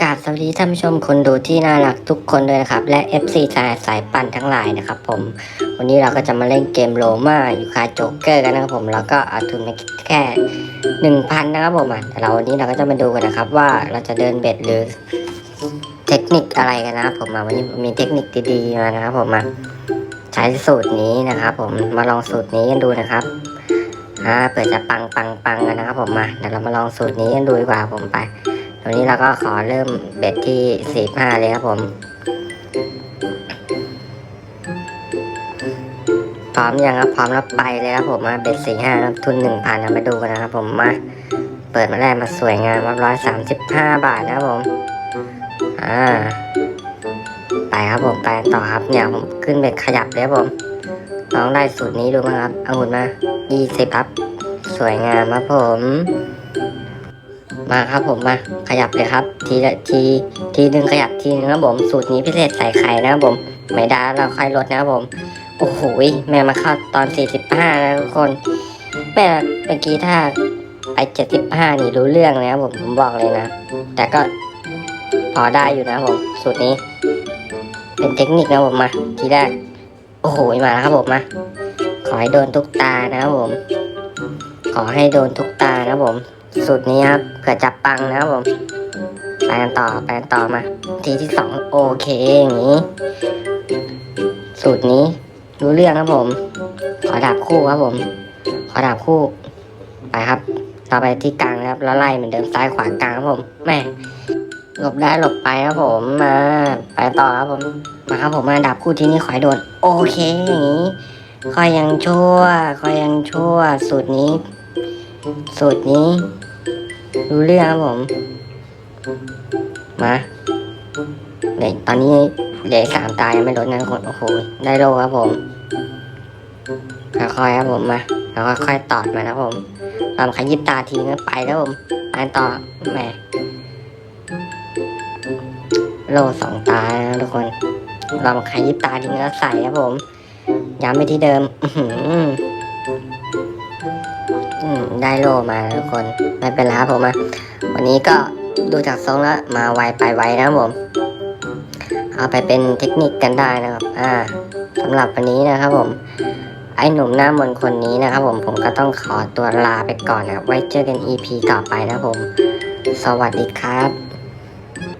กราบสวัสดีท่านผู้ชมคนดูที่น่ารักทุกคนเลยนะครับ และ FC สายสายปั่นทั้งหลายนะครับผม วันนี้เราก็จะมาเล่นเกมโรมาอยู่คาโจ๊กเกอร์กันนะครับผมแล้วก็เอาทุนมาแค่หนึ่งพันนะครับผมอะแต่เราวันนี้เราก็จะมาดูกันนะครับ ว่าเราจะเดินเบ็ดหรือเทคนิคอะไรกันนะครับผมอะวันนี้มีเทคนิคดีๆมานะครับผมอะใช้สูตรนี้นะครับผมมาลองสูตรนี้กันดูนะครับอ่าเปิดจะปังปังปังกันนะครับผมมาเดี๋ยวเรามาลองสูตรนี้กันดูดีกว่าผมไป วันนี้เราก็ขอเริ่มเบ็ดที่สี่ห้าเลยครับผม พร้อมยังครับ พร้อมแล้วไปเลยครับผมมาเบ็ดสี่ห้าทุนหนึ่งพันมาดูกันนะครับผมมาเปิดมาแรกมาสวยงามมาร้อยสามสิบห้าบาทนะครับผม อ่า ไปครับผม ไปต่อครับเนี่ยผมขึ้นเบ็ดขยับเลยครับผมลองได้สูตรนี้ดูมั้งครับเอาหุ่นมายี่สิบครับ สวยงามครับผม มาครับผมมาขยับเลยครับ ทีละทีทีหนึ่งขยับทีนึงครับผมสูตรนี้พิเศษใส่ไข่นะครับผมไม่ได้เราค่อยลดนะครับผม โอ้โหแม่มาเข้าตอน 45นะทุกคนแม่เมื่อกี้ถ้าไป 75 นี่รู้เรื่องเลยครับผมผมบอกเลยนะ แต่ก็พอได้อยู่นะผมสูตรนี้ เป็นเทคนิคนะผมมา ทีแรก โอ้โหมาแล้วครับผมมาขอให้โดนทุกตานะครับผม ขอให้โดนทุกตานะผม สูตรนี้ครับเผื่อจับปังนะครับผมไปกันต่อไปกันต่อมา ทีที่สองโอเคอย่างนี้ สูตรนี้รู้เรื่องครับผม ขอดาบคู่ครับผม ขอดาบคู่ ไปครับ ต่อไปที่กลางนะครับ แล้วไล่เหมือนเดิมซ้ายขวากลางครับผมแม่หลบได้หลบไปครับผมมาไปต่อครับผมมาครับผมมาดาบคู่ที่นี่ขอให้โดน โอเคอย่างนี้คอยยังชั่วคอยยังชั่วสูตรนี้ สูตรนี้ รู้เรื่องครับผม มาเด็กตอนนี้เหลืออกสามตายังไม่ลดนะคนโอ้โหได้โลครับผมค่อยๆครับผมมาแล้วก็ค่อยตอดมานะผมลองขยิบตาทีนึงไปแล้วผมไปต่อแหมโลสองตานะทุกคนลองขยิบตาทีนึงแล้วใส่ครับผมย้ำไปที่เดิม อืมได้โลมาทุกคนไม่เป็นไรครับผมอะวันนี้ก็ดูจากทรงแล้วมาไวไปไวนะครับผม เอาไปเป็นเทคนิคกันได้นะครับ อ่าสำหรับวันนี้นะครับผม ไอ้หนุ่มหน้ามนคนนี้นะครับผมผมก็ต้องขอตัวลาไปก่อนนะครับไว้เจอกัน EP ต่อไปนะครับผม สวัสดีครับ